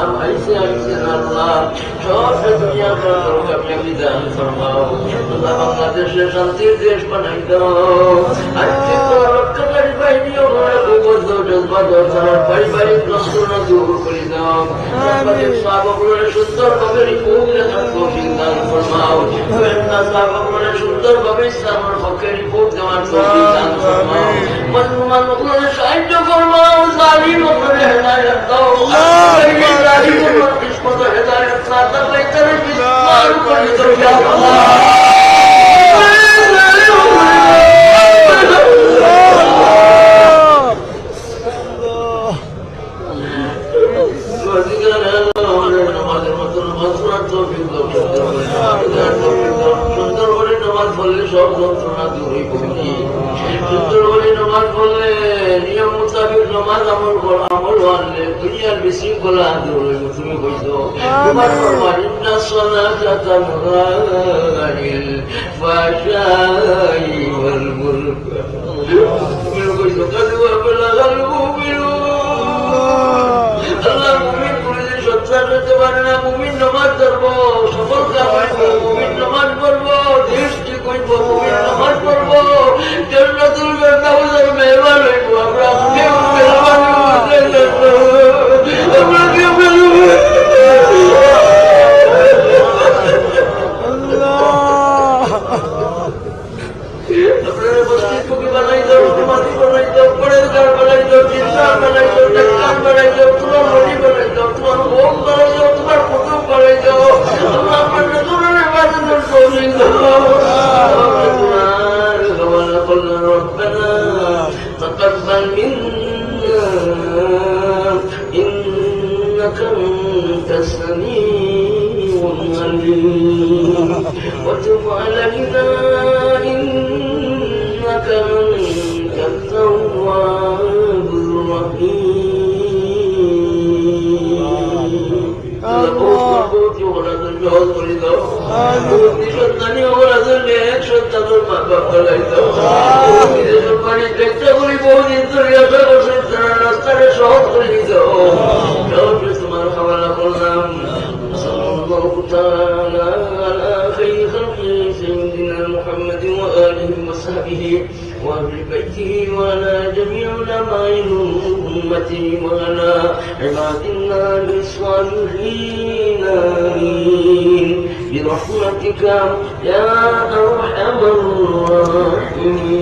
নাম আইসে আইসে আল্লাহ সব দুনিয়া আল্লাহ কামিয়াবি দান ফরমাও আল্লাহ বাংলাদেশে শান্তির দেশ বানাই দাও আর্থিক রক্ষাকারী বাহিনী ও গোবর জজবা দরকার পারিবারিক যন্ত্রণা দূর করে দাও সর্বাধিক সাহাবগুলোরে সুন্দরভাবে রিপোর্টে থাকব দান ফরমাও সাহাবগুলোরে সুন্দরভাবে ইসলামের পক্ষে রিপোর্ট দেওয়ার তৌফিক দান ফরমাও মজলুমান সাহায্য ফরমাও জালিম ওপরে হেদায়েত দাও কিসমত করে দাও ইয়া সুন্দর করে নামাজ পড়লে নিয়ম মোতাবেক নামাজ আমল করা বিশৃঙ্খলা হইব তুমি কইছো তোমার ফরমান ইন্না সালাতা তানহানিল ফাহশাই ওয়াল মুনকার তুমি কইছো আবলাগাল মুমিনুন আল্লাহ। মুমিন করে হতে পারে না মুমিন নামাজ ধরবো। দাও চিন্তার বানাই দাও ডাক্তার বানাই দাও তোমার মনি বানাই দাও তোমার হোম বানাই দাও তোমার কুটুম বানাই দাও আল্লাহ আপনার নজরের বাজানোর কৌশল দাও তোমার হওয়ালা قلنا ربنا تقبل منا إنك أنت السميع العليم وتب علينا সহজ করে দিত তোমার হাওয়ালা করলাম وصحبه وأهل بيته وعلى جميع علماء أمتي وعلى عباد الله الصالحين آمين. برحمتك يا أرحم الراحمين.